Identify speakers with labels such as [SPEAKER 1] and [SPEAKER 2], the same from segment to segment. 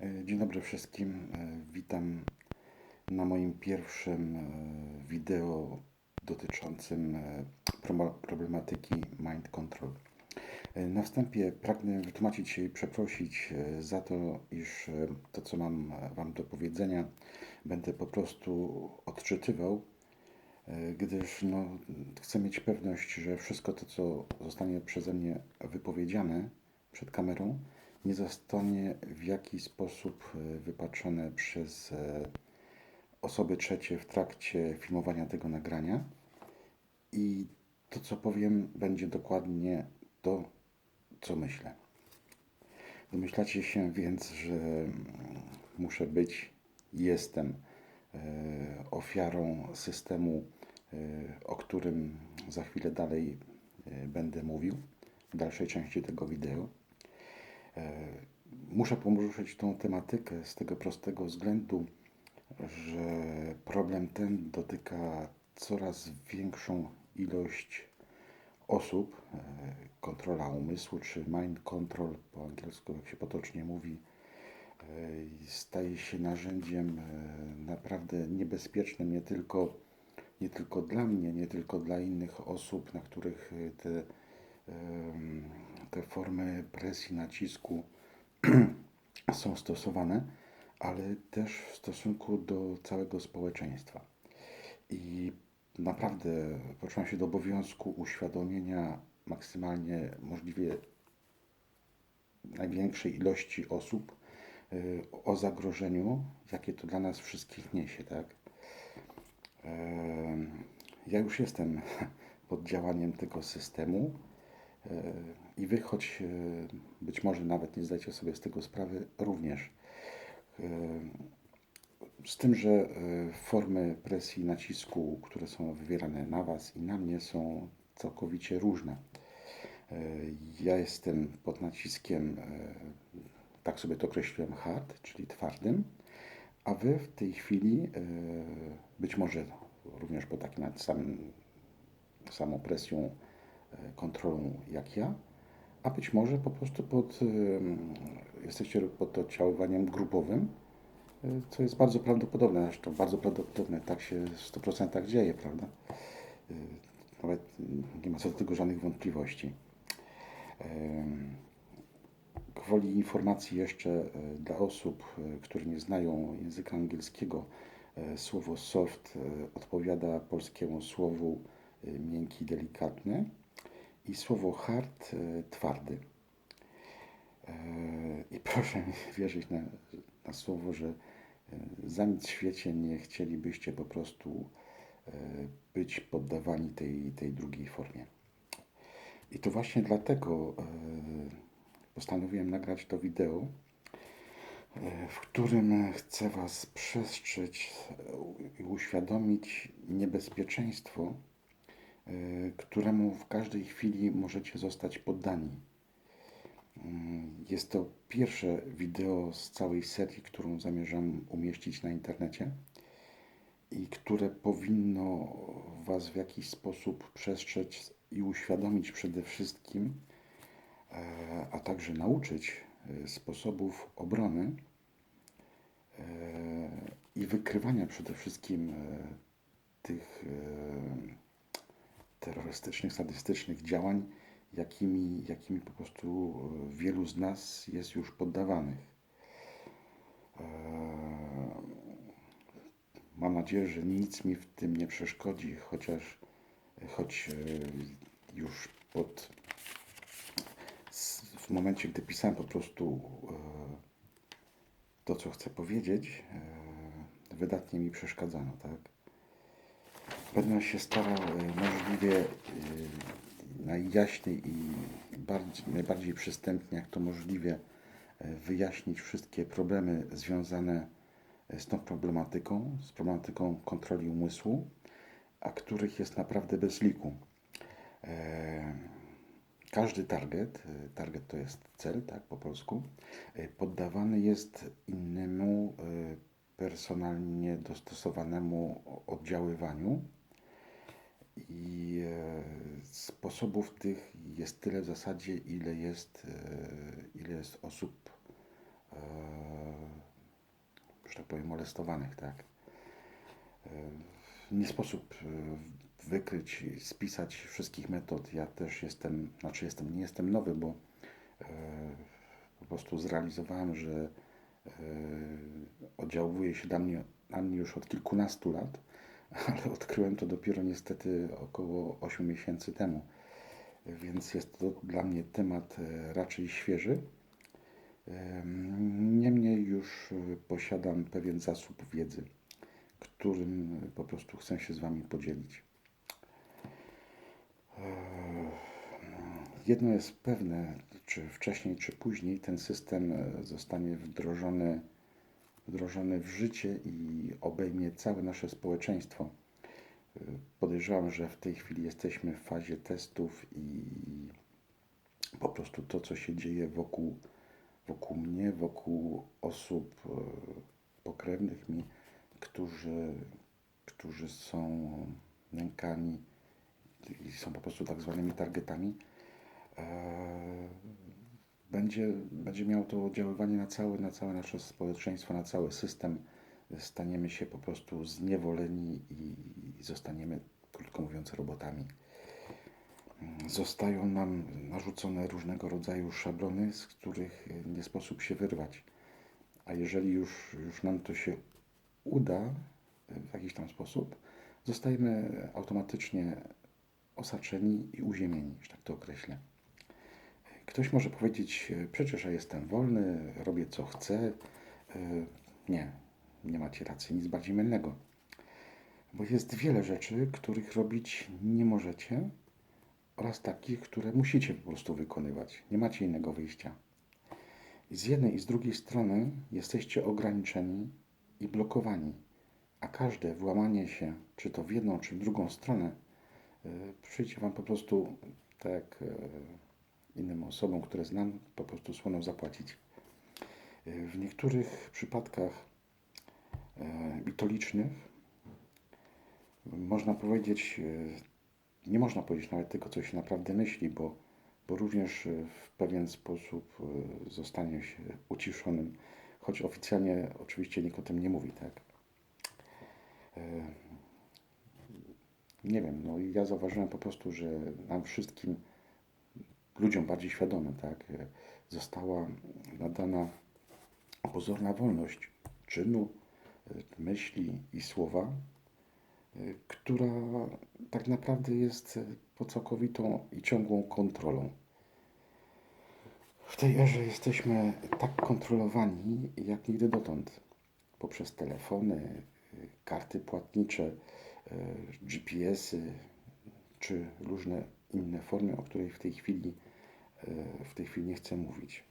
[SPEAKER 1] E, Dzień dobry wszystkim. E, Witam na moim pierwszym e, wideo dotyczącym problematyki mind control. Na wstępie pragnę wytłumaczyć i przeprosić za to, iż to, co mam Wam do powiedzenia, będę po prostu odczytywał, gdyż no, chcę mieć pewność, że wszystko to, co zostanie przeze mnie wypowiedziane przed kamerą, nie zostanie w jakiś sposób e, wypaczone przez e, osoby trzecie w trakcie filmowania tego nagrania. I to, co powiem, będzie dokładnie to, co myślę. Domyślacie się więc, że mm, muszę być, jestem e, ofiarą systemu, o którym za chwilę dalej będę mówił w dalszej części tego wideo. Muszę poruszyć tą tematykę z tego prostego względu, że problem ten dotyka coraz większą ilość osób. E, Kontrola umysłu, czy mind control po angielsku, jak się potocznie mówi, e, staje się narzędziem e, naprawdę niebezpiecznym nie tylko, nie tylko dla mnie, nie tylko dla innych osób, na których te, te formy presji, nacisku są stosowane, ale też w stosunku do całego społeczeństwa. I naprawdę poczułem się do obowiązku uświadomienia maksymalnie możliwie największej ilości osób y, o zagrożeniu, jakie to dla nas wszystkich niesie, tak? Ja już jestem pod działaniem tego systemu i wy, choć e, być może nawet nie zdajecie sobie z tego sprawy, również. E, Z tym, że e, formy presji i nacisku, które są wywierane na Was i na mnie, są całkowicie różne. Ja jestem pod naciskiem, tak sobie to określiłem, hard, czyli twardym, a Wy w tej chwili, być może również pod takim samym, samą presją, kontrolą jak ja, a być może po prostu pod, em, jesteście pod oddziaływaniem grupowym, e, co jest bardzo prawdopodobne, zresztą bardzo prawdopodobne, tak się w 100% dzieje, prawda? E, Nawet nie ma co do tego żadnych wątpliwości. Gwoli informacji jeszcze e, dla osób, e, które nie znają języka angielskiego, e, słowo soft e, odpowiada polskiemu słowu e, miękki, delikatny i słowo hard e, twardy. E, I proszę mi wierzyć na, na słowo, że e, za nic w świecie nie chcielibyście po prostu być poddawani tej, tej drugiej formie. I to właśnie dlatego postanowiłem nagrać to wideo, w którym chcę Was przestrzec i uświadomić niebezpieczeństwo, któremu w każdej chwili możecie zostać poddani. Mm, Jest to pierwsze wideo z całej serii, którą zamierzam umieścić na internecie i które powinno Was w jakiś sposób przestrzec i uświadomić przede wszystkim, e, a także nauczyć e, sposobów obrony e, i wykrywania przede wszystkim tych terrorystycznych, sadystycznych działań, jakimi, jakimi po prostu e, wielu z nas jest już poddawanych. E, Mam nadzieję, że nic mi w tym nie przeszkodzi, chociaż choć e, już pod, w momencie, gdy pisałem po prostu to, co chcę powiedzieć, wydatnie mi przeszkadzano, tak? Będę się starał e, możliwie e, najjaśniej i bardziej, najbardziej przystępnie, jak to możliwe, e, wyjaśnić wszystkie problemy związane z tą problematyką, z problematyką kontroli umysłu, a których jest naprawdę bez liku. Każdy target, target to jest cel, tak po polsku, poddawany jest innemu personalnie dostosowanemu oddziaływaniu i e, sposobów tych jest tyle w zasadzie, ile jest, e, ile jest osób e, że tak powiem, molestowanych, tak. Nie sposób wykryć, spisać wszystkich metod. Ja też jestem, znaczy jestem, nie jestem nowy, bo po prostu zrealizowałem, że oddziałuje się na mnie, na mnie już od kilkunastu lat, ale odkryłem to dopiero niestety około 8 miesięcy temu. Więc jest to dla mnie temat e, raczej świeży. Em, Niemniej już e, posiadam pewien zasób wiedzy, którym po prostu chcę się z Wami podzielić. E, Jedno jest pewne, czy wcześniej, czy później ten system zostanie wdrożony, wdrożony w życie i obejmie całe nasze społeczeństwo. E, Podejrzewam, że w tej chwili jesteśmy w fazie testów i po prostu to, co się dzieje wokół, wokół mnie, wokół osób e, pokrewnych mi, którzy, którzy są nękani i są po prostu tak zwanymi targetami, e, będzie, będzie miało to oddziaływanie na całe, na całe nasze społeczeństwo, na cały system. Staniemy się po prostu zniewoleni i zostaniemy, krótko mówiąc, robotami. Zostają nam narzucone różnego rodzaju szablony, z których nie sposób się wyrwać. A jeżeli już, już nam to się uda w jakiś tam sposób, zostajemy automatycznie osaczeni i uziemieni, że tak to określę. Ktoś może powiedzieć, e, przecież ja jestem wolny, robię co chcę. E, Nie, nie macie racji, nic bardziej mylnego. Bo jest wiele rzeczy, których robić nie możecie oraz takich, które musicie po prostu wykonywać. Nie macie innego wyjścia. Z jednej i z drugiej strony jesteście ograniczeni i blokowani, a każde włamanie się, czy to w jedną, czy w drugą stronę, e, przyjdzie Wam po prostu, tak innym osobom, które znam, po prostu słoną zapłacić. E, W niektórych przypadkach e, i to licznych, można powiedzieć, e, nie można powiedzieć nawet tego, co się naprawdę myśli, bo, bo również w pewien sposób zostanie się uciszonym, choć oficjalnie oczywiście nikt o tym nie mówi, tak? Nie wiem, no i ja zauważyłem po prostu, że nam wszystkim, ludziom bardziej świadomym, tak, e, została nadana pozorna wolność czynu, e, myśli i słowa, e, która tak naprawdę jest pod całkowitą i ciągłą kontrolą. W tej erze jesteśmy tak kontrolowani jak nigdy dotąd. Poprzez telefony, karty płatnicze, GPS-y czy różne inne formy, o której w tej chwili, w tej chwili nie chcę mówić.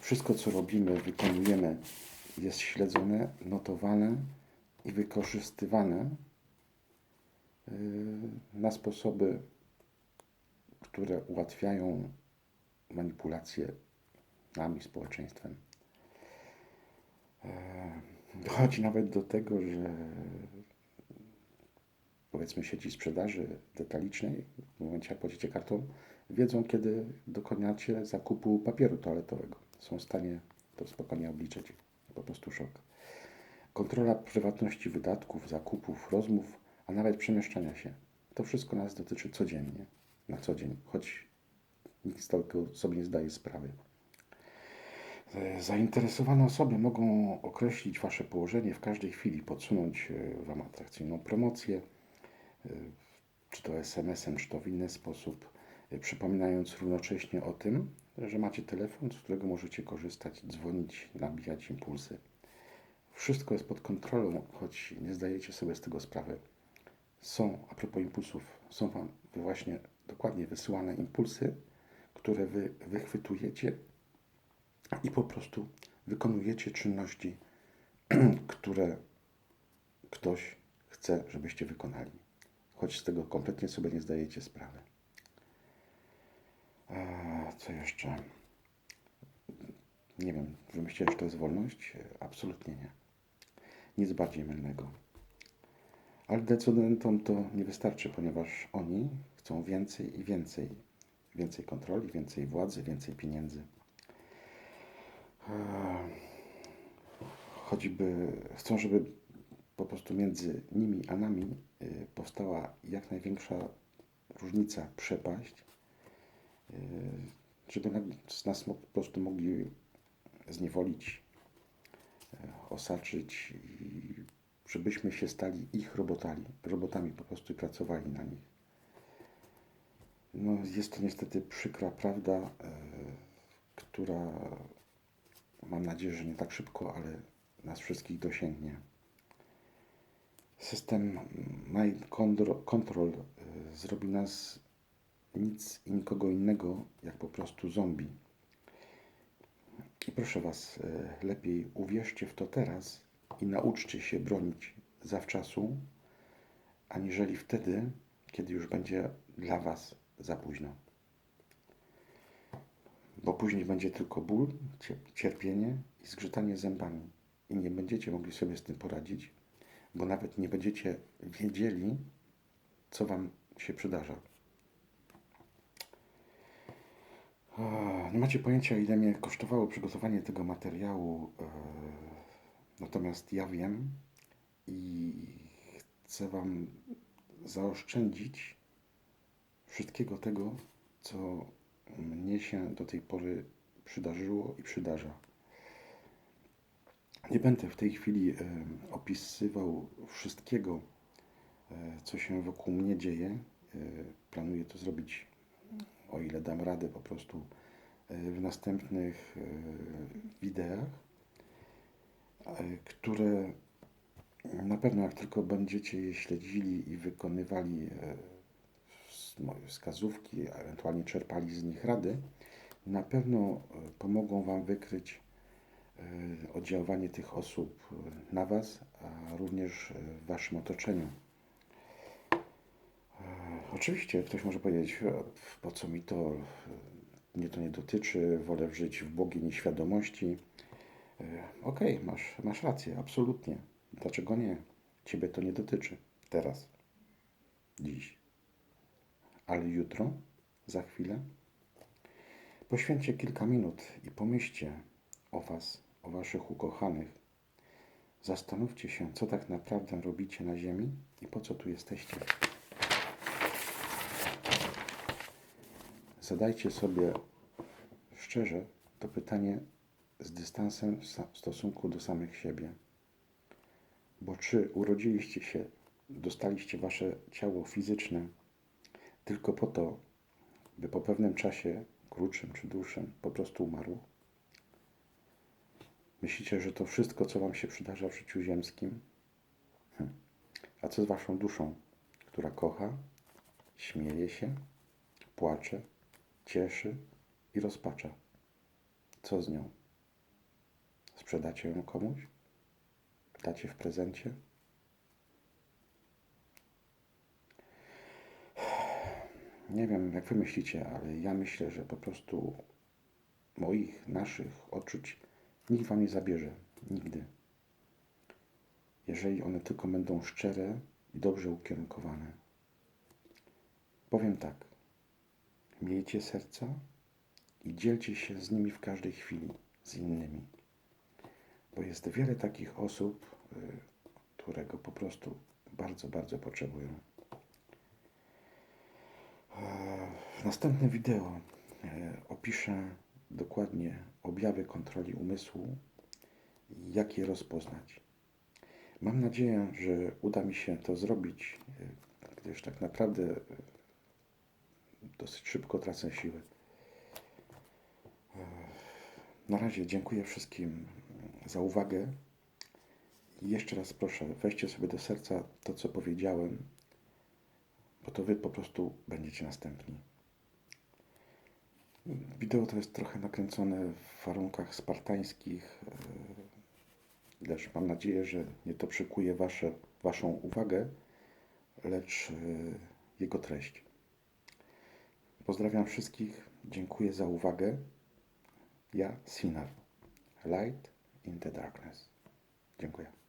[SPEAKER 1] Wszystko, co robimy, wykonujemy, jest śledzone, notowane i wykorzystywane y, na sposoby, które ułatwiają manipulację nami, społeczeństwem. E, Dochodzi nawet do tego, że powiedzmy sieci sprzedaży detalicznej, w momencie jak płacicie kartą, wiedzą, kiedy dokonacie zakupu papieru toaletowego. Są w stanie to spokojnie obliczyć. Po prostu szok. Kontrola prywatności wydatków, zakupów, rozmów, a nawet przemieszczania się. To wszystko nas dotyczy codziennie, na co dzień, choć nikt z tego sobie nie zdaje sprawy. Zainteresowane osoby mogą określić Wasze położenie w każdej chwili, podsunąć e, Wam atrakcyjną promocję, e, czy to SMS-em, czy to w inny sposób, przypominając równocześnie o tym, że macie telefon, z którego możecie korzystać, dzwonić, nabijać impulsy. Wszystko jest pod kontrolą, choć nie zdajecie sobie z tego sprawy. Są, a propos impulsów, są Wam właśnie dokładnie wysyłane impulsy, które Wy wychwytujecie i po prostu wykonujecie czynności, które ktoś chce, żebyście wykonali, choć z tego kompletnie sobie nie zdajecie sprawy. Eee, Co jeszcze? Nie wiem, myślicie, że to jest wolność? Absolutnie nie. Nic bardziej mylnego. Ale decydentom to nie wystarczy, ponieważ oni chcą więcej i więcej. Więcej kontroli, więcej władzy, więcej pieniędzy. Eee, choćby chcą, żeby po prostu między nimi a nami powstała jak największa różnica, przepaść, żeby nas- po prostu mogli zniewolić, y, osaczyć i żebyśmy się stali ich robotami, robotami po prostu i pracowali na nich. No, jest to niestety przykra prawda, y, która mam nadzieję, że nie tak szybko, ale nas wszystkich dosięgnie. System Mind Control, y, zrobi nas nic i nikogo innego, jak po prostu zombie. I proszę Was, y, lepiej uwierzcie w to teraz i nauczcie się bronić zawczasu, aniżeli wtedy, kiedy już będzie dla Was za późno. Bo później będzie tylko ból, cie- cierpienie i zgrzytanie zębami. I nie będziecie mogli sobie z tym poradzić, bo nawet nie będziecie wiedzieli, co Wam się przydarza. Nie macie pojęcia, ile mnie kosztowało przygotowanie tego materiału. e, Natomiast ja wiem i chcę Wam zaoszczędzić wszystkiego tego, co mnie się do tej pory przydarzyło i przydarza. Nie będę w tej chwili e, opisywał wszystkiego, e, co się wokół mnie dzieje. Planuję to zrobić, o ile dam radę, po prostu e, w następnych e, wideach, e, które na pewno, jak tylko będziecie je śledzili i wykonywali moje wskazówki, ewentualnie czerpali z nich rady, na pewno pomogą Wam wykryć oddziaływanie tych osób na Was, a również w Waszym otoczeniu. Oczywiście ktoś może powiedzieć, "E, po co mi to, mnie to nie dotyczy, wolę żyć w błogiej nieświadomości. E, Okej, masz, masz rację, absolutnie. Dlaczego nie? Ciebie to nie dotyczy. Teraz. Dziś. Ale jutro, za chwilę, poświęćcie kilka minut i pomyślcie o Was, o Waszych ukochanych. Zastanówcie się, co tak naprawdę robicie na Ziemi i po co tu jesteście. Zadajcie sobie szczerze to pytanie z dystansem w stosunku do samych siebie. Bo czy urodziliście się, dostaliście wasze ciało fizyczne tylko po to, by po pewnym czasie, krótszym czy dłuższym, po prostu umarło? Myślicie, że to wszystko, co wam się przydarza w życiu ziemskim? Hm. A co z waszą duszą, która kocha, śmieje się, płacze, cieszy i rozpacza? Co z nią? Sprzedacie ją komuś? Dacie w prezencie? Nie wiem, jak wy myślicie, ale ja myślę, że po prostu moich, naszych odczuć nikt wam nie zabierze. Nigdy. Jeżeli one tylko będą szczere i dobrze ukierunkowane. Powiem tak. Miejcie serca i dzielcie się z nimi w każdej chwili, z innymi. Bo jest wiele takich osób, y, którego po prostu bardzo, bardzo potrzebują. E, W następnym wideo e, opiszę dokładnie objawy kontroli umysłu jak je rozpoznać. Mam nadzieję, że uda mi się to zrobić, e, gdyż tak naprawdę e, dosyć szybko tracę siły. Na razie dziękuję wszystkim za uwagę. Jeszcze raz proszę, weźcie sobie do serca to, co powiedziałem, bo to wy po prostu będziecie następni. Wideo to jest trochę nakręcone w warunkach spartańskich, e, lecz mam nadzieję, że nie to przykuje wasze, waszą uwagę, lecz e, jego treść. Pozdrawiam wszystkich, dziękuję za uwagę. Ja, Sinar. Light in the darkness. Dziękuję.